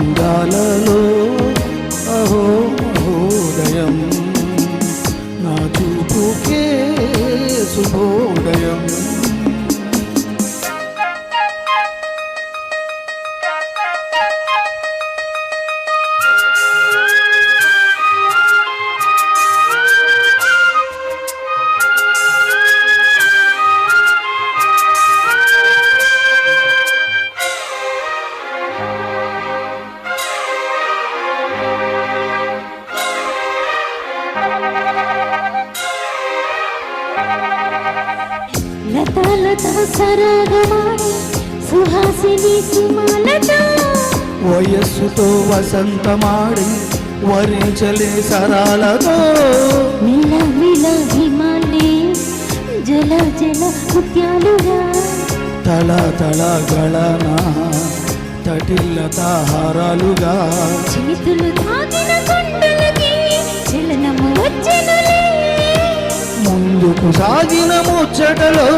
అందాలలో లత సరగమాడి సుహాసిని సుమలత వయస్సుతో వసంతమాడి వరించలే సరాలతో మిల మిల హిమాలే జల జల ముత్యాలుగా తల తల గళన తటిల్లతాహారాలుగా చేతులు తాగిన కొండలకి వచ్చెనులే ముందుకు సాగిన ముచ్చటలో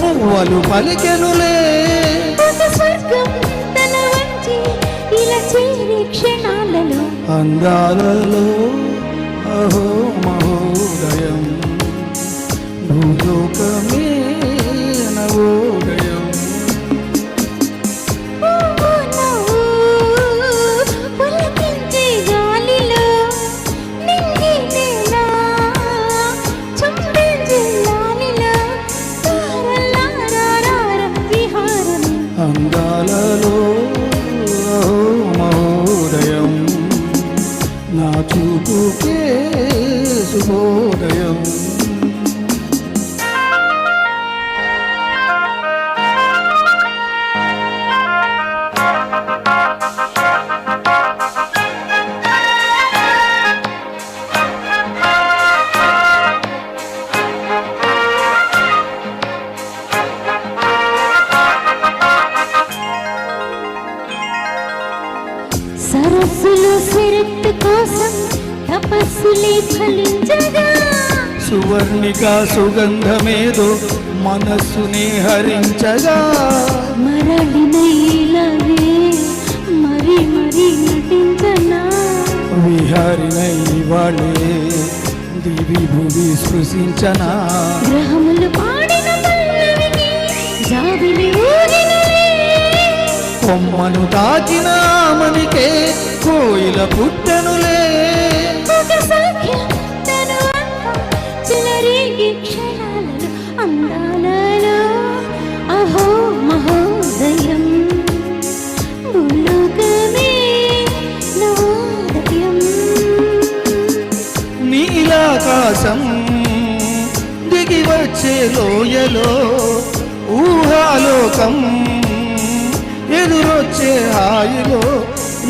మువ్వలు పలికెనులే. అందాలలో అహో మహోదయం. భూలోకమే నా చూపుకే శుభోదయం. సువర్ణిక సుగంధమేదో మనస్సుని హరించగా. మరి మరి నటించనా. విహారినై వాళ్ళే దివి భువి స్పృశించనా. గ్రహములు పాడిన కొమ్మను తాకిన ఆమనికే కోయిల పుట్టెనులే. చిలరేగి క్షణాలలో అందాలలో. అహో మహోదయం భూలోకమే నవోదయం నీలాకాశం దిగి వచ్చే లోయలో ఊహాలోకం ఎదురొచ్చే హాయిలో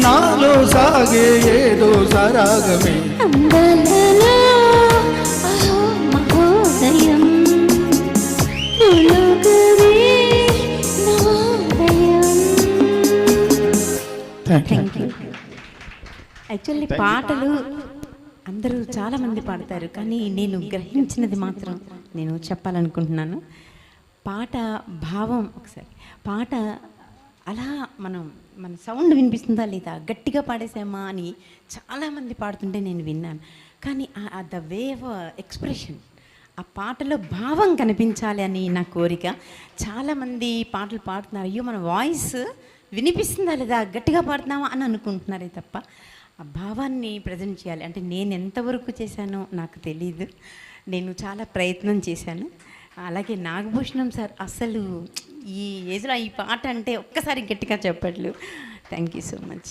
నాలో సాగే ఏదో సరాగమే. అందాలలో యాక్చువల్లీ పాటలు అందరూ చాలా మంది పాడతారు కానీ నేను గ్రహించినది మాత్రం నేను చెప్పాలనుకుంటున్నాను. పాట భావం ఒకసారి. పాట అలా మనం మన సౌండ్ వినిపిస్తుందా లేదా గట్టిగా పాడేసామా అని చాలామంది పాడుతుంటే నేను విన్నాను. కానీ ద వే ఆఫ్ ఎక్స్ప్రెషన్ ఆ పాటలో భావం కనిపించాలి అని నా కోరిక. చాలామంది పాటలు పాడుతున్నారు. అయ్యో మన వాయిస్ వినిపిస్తుందా లేదా? గట్టిగా పాడుతున్నావా అని అనుకుంటున్నారే తప్ప ఆ భావాన్ని ప్రజెంట్ చేయాలి. అంటే నేను ఎంతవరకు చేశానో నాకు తెలియదు నేను చాలా ప్రయత్నం చేశాను. అలాగే నాగభూషణం సార్ అసలు ఈ ఏజ్లో ఈ పాట అంటే ఒక్కసారి గట్టిగా చెప్పట్లు. Thank you so much